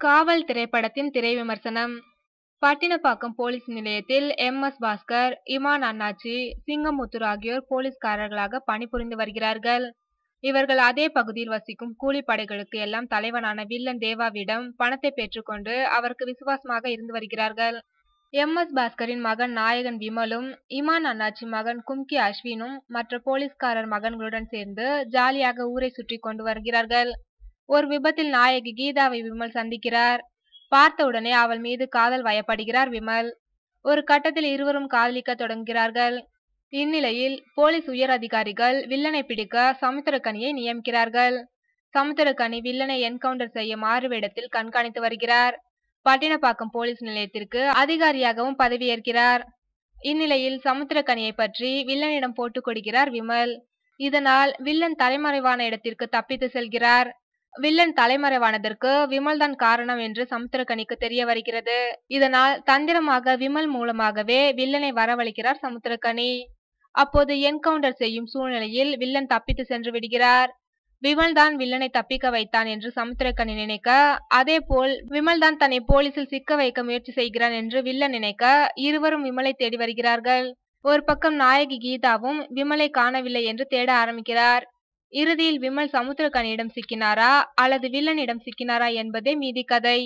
காவல் திரைப்படத்தின் திரை விமர்சனம். பட்டினப்பாக்கம் போலீஸ் நிலையத்தில் எம். எஸ். பாஸ்கர் இமான் அண்ணாச்சி சிங்கமுத்தூர் ஆகியோர் போலீஸ்காரர்களாக பணிபுரிந்து வருகிறார்கள். இவர்கள் அதே பகுதியில் வசிக்கும் கூலிப்படைகளுக்கு எல்லாம் தலைவனான வில்லன் தேவாவிடம் பணத்தை பெற்றுக்கொண்டு அவருக்கு விசுவாசமாக இருந்து வருகிறார்கள். எம். எஸ். பாஸ்கரின் மகன் நாயகன் விமலும் இமான் அண்ணாச்சி மகன் கும்கி அஸ்வினும் மற்ற போலீஸ்காரர் மகன்களுடன் சேர்ந்து ஜாலியாக ஊரை சுற்றி கொண்டு வருகிறார்கள். ஒரு விபத்தில் நாயகி கீதாவை விமல் சந்திக்கிறார். பார்த்தவுடனே அவள் மீது காதல் வயப்படுகிறார் விமல். ஒரு கட்டத்தில் இருவரும் காதலிக்க தொடங்குகிறார்கள். இந்நிலையில் போலீஸ் உயர் அதிகாரிகள் வில்லனை பிடிக்க சமுத்திரக்கனியை நியமிக்கிறார்கள். சமுத்திரக்கனி வில்லனை என்கவுண்டர் செய்ய மாறுவேடத்தில் கண்காணித்து வருகிறார். பட்டினப்பாக்கம் போலீஸ் நிலையத்திற்கு அதிகாரியாகவும் பதவியேற்கிறார். இந்நிலையில் சமுத்திரக்கனியை பற்றி வில்லனிடம் போட்டுக் கொடுக்கிறார் விமல். இதனால் வில்லன் தலைமறைவான இடத்திற்கு தப்பித்து செல்கிறார். வில்லன் தலைமறைவானதற்கு விமல் தான் காரணம் என்று சமுத்திரக்கனிக்கு தெரிய வருகிறது. இதனால் தந்திரமாக விமல் மூலமாகவே வில்லனை வரவழைக்கிறார் சமுத்திரக்கனி. அப்போது என்கவுண்டர் செய்யும் சூழ்நிலையில் வில்லன் தப்பித்து சென்று விடுகிறார். விமல் தான் வில்லனை தப்பிக்க வைத்தான் என்று சமுத்திரக்கனி நினைக்க அதே போல் விமல் தான் தன்னை போலீசில் சிக்க வைக்க முயற்சி செய்கிறான் என்று வில்லன் நினைக்க இருவரும் விமலை தேடி வருகிறார்கள். ஒரு பக்கம் நாயகி கீதாவும் விமலை காணவில்லை என்று தேட ஆரம்பிக்கிறார். இறுதியில் விமல் சமுத்திரக்கனியிடம் சிக்கினாரா? அல்லது வில்லனிடம் சிக்கினாரா என்பதே மீதி கதை.